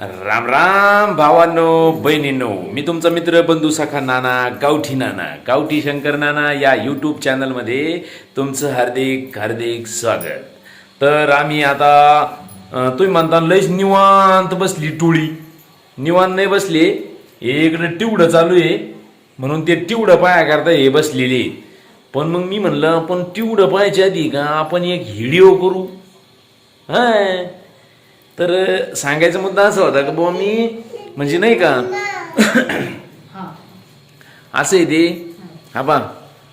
राम राम भावांनो बहिणींनो मी तुमचा मित्र बंधू सखा नाना गावठी नाना गावठी शंकर नाना या यूट्यूब चॅनलमध्ये तुमचं हार्दिक हार्दिक स्वागत. तर आम्ही आता तुम्ही म्हणता लयच निवांत बसली टोळी. निवांत नाही बसले हे इकडे टिवडं चालू आहे. म्हणून ते टिवडं पाया करता हे बसलेले. पण मग मी म्हणलं आपण टिवडं पाहायच्या आधी का आपण एक व्हिडिओ करू? हा. तर सांगायचा मुद्दा असा होता का बुवा मी म्हणजे नाही का असं आहे ते हा बा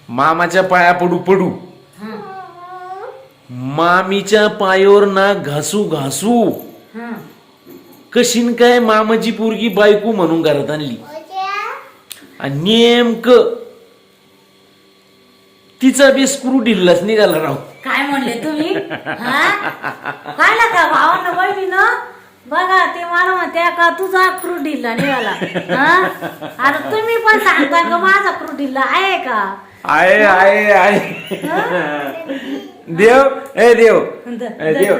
मामाच्या पाया पडू पडू. मामीच्या पायावर ना घासू घासू. कशीन काय मामाची पोरगी बायको म्हणून घरात आणली. आणि नेमक तिचा बी स्क्रू ढिल्लाच निघाला राव. काय म्हणले तुम्ही? हा? काय ना का भावानं बहिणी ना बघा ते मला म्हणते का तुझा क्रू ढिल्ला निघाला? हा? आता तुम्ही पण सांगता का माझा क्रू ढिल्ला आहे का? आहे आहे आहे. देव ए देव. ए देव.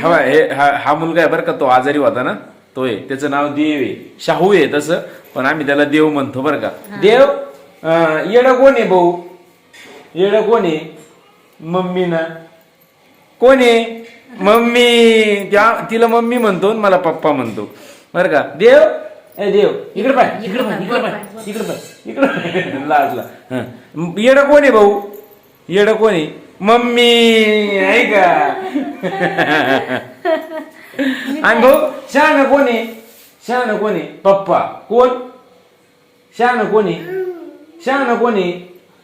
हा हे हा मुलगा आहे बरं का तो आजारी होता ना? तो आहे. त्याचं नाव देव आहे. शाहू आहे तसं. पण आम्ही त्याला देव म्हणतो बरं का. देव येडं कोण आहे भाऊ? येडं कोण आहे? मम्मी ना कोण? आहे मम्मी. त्या तिला मम्मी म्हणतो आणि मला पप्पा म्हणतो. बरं का? देव? ए देव इकडे पाय इकडे पाय इकडे पाय इकडे पाय इकडे पाय. लाजला. हं. येडं कोण आहे भाऊ? येडं कोण? आहे मम्मी आहे का आणि भाऊ शहाणं कोण? आहे शहाणं कोण? आहे पप्पा. कोण? शहाणं कोण? आहे शहाणं कोण? आहे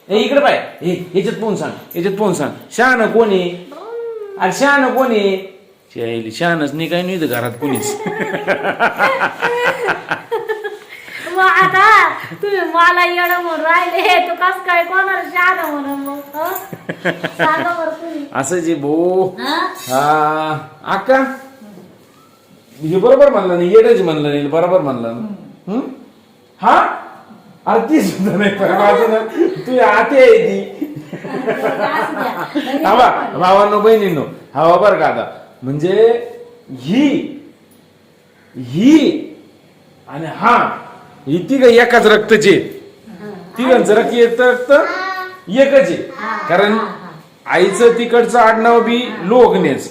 ए इकडे पाय. हे याच्यात पोहून सांग याच्यात पोहून सांग. शहाणं कोण? अरे शहाणं कोण? शायली शहाणच नाही काही नाही घरात कोणीच. मग आता तुम्ही मला येणं म्हणून राहिले. तू कस काय कोणाला शहाणं म्हणून मग हं? सांगा बरं तुम्ही. असं जे भाऊ हा? हा. अक्का? हे बरोबर म्हणलं नाही येडच म्हणलं नाही बरोबर म्हणलं. ना हं? हा? अरे ती सुद्धा नाही परवा ना तू आते आहे ती. हा बा भावांनो बहिणींनो. हा बरं का आता. म्हणजे ही ही आणि हा ही तिघ एकाच रक्तचे. तिघांचं रक्त येत रक्त एकच आहे. कारण आईचं तिकडचं आडनाव बी लोकनेच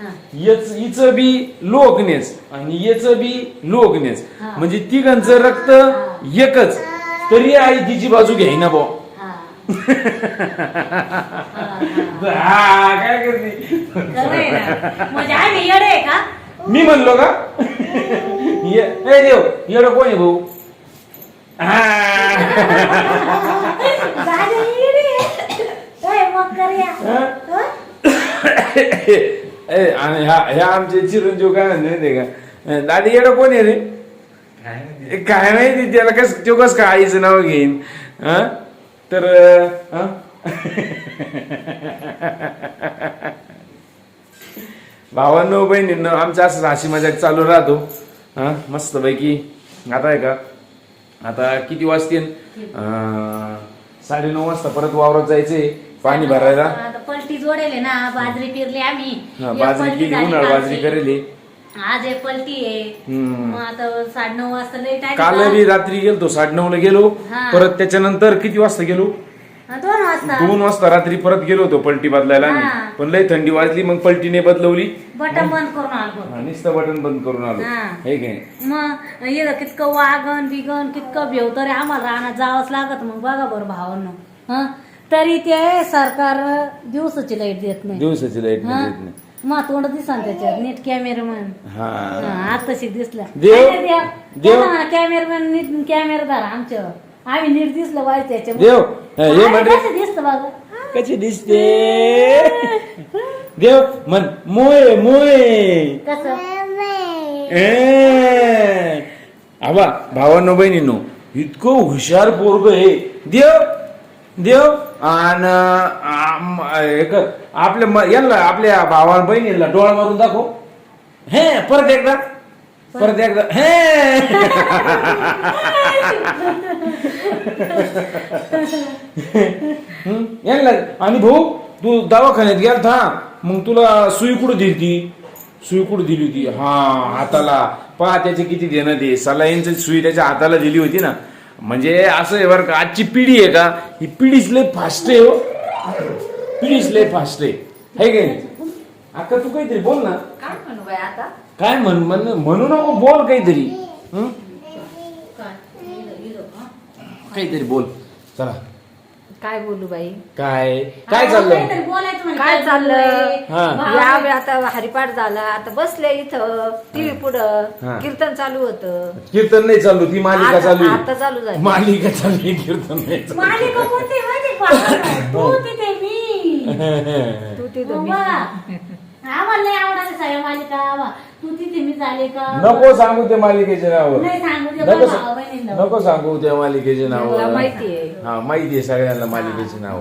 हा. हिचं बी लोकनेच आणि याच बी लोकनेच म्हणजे तिघांचं रक्त एकच. तरी आई तिची बाजू घ्यायना बो हा. हा, काय करते ना. म्हणजे आम्ही येडे आहे का मी म्हणलो का ये ए देव येड कोण आहे भाऊ हा. दादा येडे आहे. काय मग करूया हं? ए, आणि ह्या ह्या आमचे चिरंजीव काय म्हणते माहितीये का दादी येड कोण आहे रे काय माहिती त्याला कस तो कस काय आईचं नाव घेईन. हं? तर हं? भावांनो बहिणींनो आमचं असं हाशी मजाक चालू राहतो. हा मस्त पैकी आता आहे का? आता किती वाजतील? साडे नऊ वाजता परत वावरात जायचंय पाणी भरायला. आता पलटी जोडेल ना बाजरी पेरली आम्ही. हा, एक बाजरी पलटी केली झाली उन्हाळ बाजरी कालची. करेली आज एक पलटी आहे. हम्म. मग आता साडेनऊ वाजता लेट आहे काल बी रात्री गेलतो साडे ला गेलो. हा. परत त्याच्यानंतर किती वाजता गेलो? दोन वाजता. दोन वाजता रात्री परत गेलो होतो पलटी बदलायला आम्ही. पण लय थंडी वाजली मग पलटीने बदलवली. बटन बंद करून आलो. नुसतं बटन बंद करून आलो. हा. हे काय? मग इथं कितकं वागण बिगण कितकं भेव तरी आम्हाला राहण्यात जावंच लागत. मग बघा बरं भावांनो. हं? तरी ते सरकार दिवसाची लाइट देत नाही. दिवसाची लाइट? देत नाही. मग तोंड दिसान त्याच्यात नीट कॅमेरामॅन हा. आता शिक दिसला. देव- देव- कॅमेरामॅन नीट कॅमेरादार आमच्यावर. आम्ही नीट दिसलं पाहिजे त्याच्या देव हा, हे म्हणजे दिसतं बघा कशी दिसते? देव म्हण मोय मोय. कसं? ए, आबा भावांनो बहिणींनो इतकं हुशार पोरग हे. देव देव? आणि हे कर, आपल्या यांना आपल्या भावा बहिणीला डोळा मारून दाखव. हे परत एकदा. परत एकदा. हे. यांना आणि भाऊ तू दवाखान्यात गेल था मग तुला सुई कुठं दिली ती सुई कुठं दिली होती? हा हाताला. पहा त्याचे किती देणं ते. सलाईनची सुई त्याच्या हाताला दिली होती ना. म्हणजे असं आहे बरं का आजची पिढी आहे का ही पिढीच लय फास्ट आहे हो. पिढीच लय फास्ट आहे. है की नाही? अक्का तू काहीतरी बोल ना. काय म्हणू बाई आता? काय म्हण म्हण- म्हणू नको बोल काहीतरी. हं? काहीतरी बोल. चला. काय बोलू बाई? काय? काय चाललंय म्हणजे काय चाललं? हा. यावेळी आता हरिपाठ झाला आता बसले इथं टीव्ही पुढं. हा. कीर्तन चालू होतं. कीर्तन नाही चालू ती मालिका आता चालू आहे. आता चालू झाली. मालिका चालू आहे, कीर्तन नाही चालू. मालिका कोणती? माहिती का? तू तिथे मी. तू तिथं मी. आम्हाला नाही आवडायचं सगळ्या मालिका. आवा. तू तिथे मी झाले का? नको सांगू त्या मालिकेचे नाव. नाही सांगू दे नको बाबा, सा- बहिणीला. नको सांगू त्या मालिकेचे नाव. तुला माहिती आहे. हा माहिती आहे सगळ्यांना मालिकेचे नाव.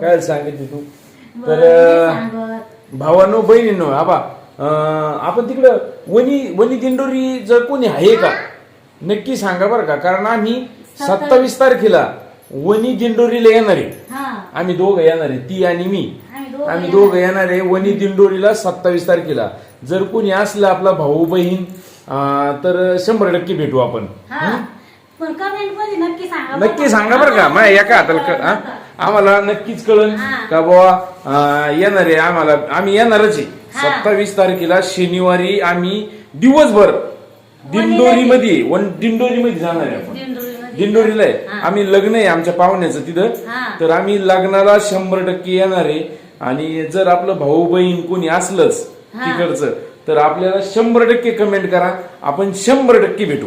काय सांगितली तू? तर बरं, नाही सांगत. भावानो बहिणीनो आबा अं, आपण तिकडं वनी वनी दिंडोरी जर कोणी आहे का? नक्की सांगा बरं का कारण आम्ही सत्तावीस तारखेला वनी दिंडोरीला येणार आहे. हा. आम्ही दोघं येणार आहे ती आणि मी. आम्ही दोघं येणार. आहे वनी दिंडोरीला सत्तावीस तारखेला जर कोणी असलं आपला भाऊ बहीण तर शंभर टक्के भेटू आपण हा पण कमेंटमध्ये नक्की सांगा नक्की सांगा बरं का माझ्या एका हाताला क- हा? आम्हाला नक्कीच कळन हा. का बाबा येणार आहे आम्हाला आम्ही येणारच आहे हा. सत्तावीस तारखेला शनिवारी आम्ही दिवसभर दिंडोरी मध्ये वन दिंडोरी मध्ये जाणार आहे आपण दिंडोरीमध्ये. दिंडोरीला आहे हा. आम्ही लग्न आहे आमच्या पाहुण्याचं तिथं हा. तर आम्ही लग्नाला शंभर टक्के येणार आहे आणि जर आपलं भाऊ बहीण कोणी असलंच. तिकडचं तर आपल्याला शंभर टक्के कमेंट करा आपण शंभर टक्के भेटू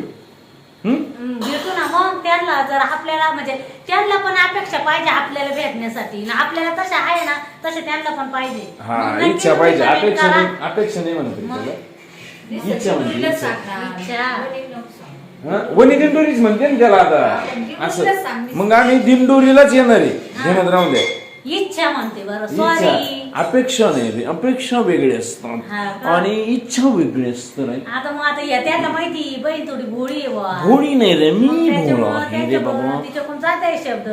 हम्म? भेटू ना मग त्यांना जर आपल्याला म्हणजे त्यांना पण अपेक्षा पाहिजे आपल्याला भेटण्यासाठी ना आपल्याला तशा आहे ना तसे त्यांना पण पाहिजे हा मग नक्की इच्छा पाहिजे comment अपेक्षा करा. नाही अपेक्षा नाही म्हणत मी मग? त्याला इच्छा मुलीला इच्छा. हा? म्हणते ना त्याला आता मुलीला असं. मग आम्ही दिंडोरीलाच येणार आहे ध्यानात राहून द्या इच्छा म्हणते बरं इच्छा सॉरी अपेक्षा नाही रे. अपेक्षा वेगळी असतात. का? आणि इच्छा वेगळी असते नाही. आता मग आता या त्यांना माहिती बहीण थोडी भोळी आहे बुवा. भोळी नाही रे मग मी भोळा त्याच्यामुळं आहे रे तिच्याकडून जात आहे शब्द.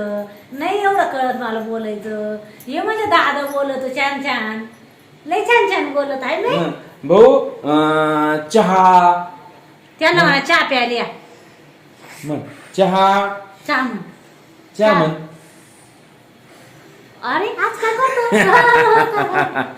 नाही एवढं कळत मला बोलायचं. हे म्हणजे दादा बोलत छान छान. लय छान छान बोलत आहे नाही? हं. भाऊ अं, चहा. त्यांना म्हणा चहा प्यायला या. म्हण चहा. चहा म्हण. चहा म्हण. अरे आज काय करतो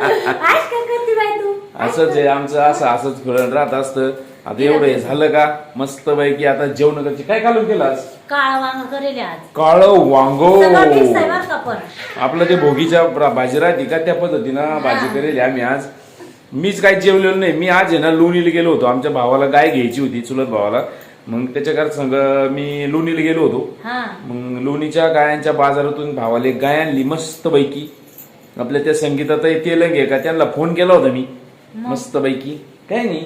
आज काय करते बाई तू? असंच आहे आमचं असं असंच खेळून राहत असतं. आता एवढं हे झालं का? मस्त पैकी आता जेवण करते काय कालून केलं आज काळ वांग करेल आज. काळ वांगो. सगळं मिक्स आहे बरं का पण. आपलं ते भोगीच्या प्र- भाजी राहते का? त्या पद्धतीनं भाजी करेल आम्ही आज. मीच काही जेवलेलो नाही. मी आज आहे ना लोणीला गेलो होतो. आमच्या भावाला गाय घ्यायची होती चुलत भावाला. मग त्याच्या संग मी लोणीला गेलो होतो. हा. मग लोणीच्या गायांच्या बाजारातून भावाला एक गाय आणली मस्त पैकी आपल्या त्या संगीतात तेलंग आहे का त्यांना फोन केला होता मी. मस्त पैकी काय नाही.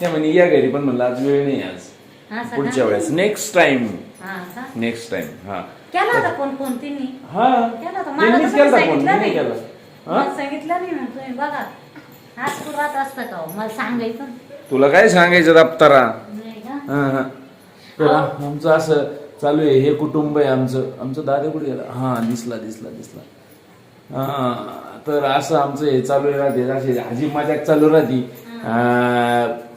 त्या म्हणे या घरी. पण म्हणलं आज वेळ नाही आज? पुढच्या वेळेस. नेक्स्ट टाइम हा? नेक्स्ट टाइम हा. केला होता फोन फोन तिने? हा. केला होता. मला त्यांनीच तर केलता कोणी फोन सांगितलं नाही. केला? मला सांगितलं नाही तुम्ही बघा. आज असतं का हो? मला सांगायचं. तुला काय सांगायचं दप्तरा हा. तर आमचं असं चालू आहे हे कुटुंब आहे आमचं. आमचं दादा कुठे गेला? हा दिसला दिसला दिसला. हा तर असं आमचं हे चालू आहे राहते असे हाजी मजाक चालू राहते.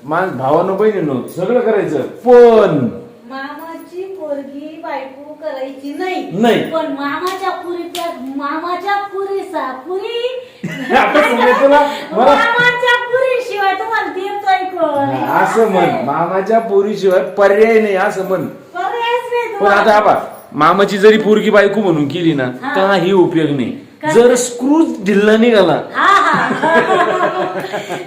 माझ भावानं बहिणीनं सगळं करायचं पण मामाची पोरगी बायको करायची नाही. नाही. पण मामाच्या पुरीच्या मामाच्या पुरीचा पुरी मामाच्या पुरी शिवाय तुम्हाला देतोय असं म्हण. मामाच्या पोरीशिवाय पर्याय नाही असं म्हण. पर्यायच नाही पण तुम्हाला. आता आबा मामाची जरी पोरगी बायको म्हणून केली ना हा. काही उपयोग नाही? जर स्क्रू ढिल्ला निघाला. हा हा.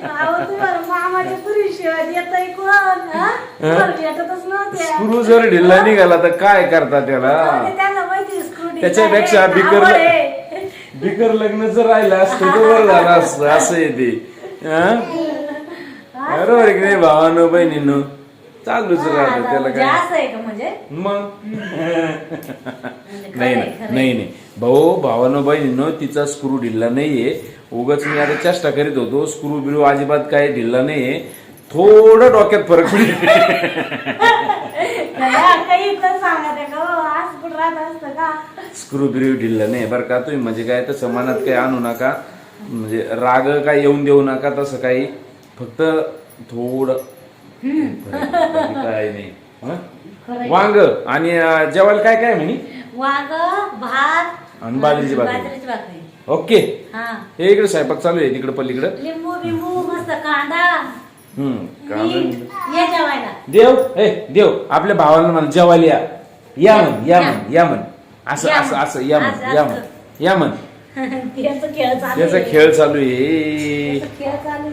अहो, तुम्हाला मामाच्या पुरी शिवाय देतोय कोण? हा? तुम्हाला भेटतच नव्हत्या. स्क्रू जर ढिल्ला निघाला तर काय करता त्याला? आणि त्यांना माहिती स्क्रू ढिला त्याच्यापेक्षा बिकर- आवड आहे. लग्न जर राहिलं असतं तर बरं झालं असतं असं येते बरोबर आहे की नाही भावानं बहिणीनं? चालूच राहतं त्याला म्हणजे काय? असं आहे का म्हणजे? मग? म्हणजे नाही नाही. नाही नाही. भाऊ भावानं बहिणीनं तिचा स्क्रू ढिल्ला नाहीये. उगाच मी आता चेष्टा करीत होतो स्क्रू बिरू अजिबात काय ढिल्ला नाहीये. थोडं डोक्यात फरक पडेल. हा, काही पण सांगा ते का? आज कुठं राहत असतं का? स्क्रू बिरू ढिल्ला नाही. बरं का तुम्ही म्हणजे काय तसं मनात काही आणू नका. म्हणजे राग काय येऊन देऊ नका तसं काही. फक्त थोडं. काय नाही. हं? वांग आणि अं, जेवायला काय काय म्हणे? वांग भात आणि बाजरीची भाकरी. बाजरीची भाकरी. ओके. हा. हे इकडे स्वयंपाक चालू आहे तिकडे पलीकडे. लिंबू बिंबू मस्त कांदा. हम्म कांदा- मीठ. ये जेवायला. देव ए देव आपल्या भावाला म्हण जेवायला या. या म्हण या. म्हण या म्हण. असं या असं म्हण. असं या म्हण असं, या असं. म्हण या म्हण. त्याचा खेळ चालू आहे.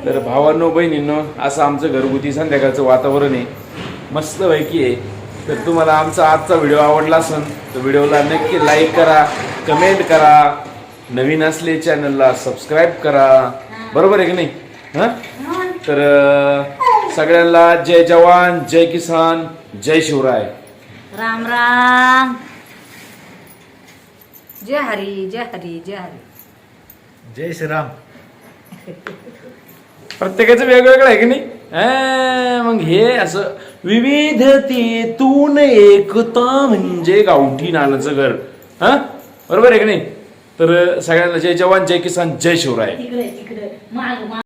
तर भावांनो बहिणींनो असं आमचं घरगुती संध्याकाळचं वातावरण आहे. मस्त पैकी आहे. तर तुम्हाला आमचा आजचा व्हिडिओ आवडला असेल तर व्हिडिओला नक्की लाईक करा कमेंट करा. नवीन असले चॅनलला सबस्क्राईब करा. बरोबर आहे की नाही? हा? तर सगळ्यांना जय जवान जय किसान जय शिवराय. राम राम. जय हरी जय हरी जय हरी. जय श्रीराम. प्रत्येकाचं वेगवेगळं आहे की नाही? अं, मग हे असं विविधतेतून एकता म्हणजे गावठी नानाचं घर. हा? बरोबर आहे की नाही? तर सगळ्यांना जय जवान जय किसान जय शिवराय. तिकडे तिकडे. माग माग.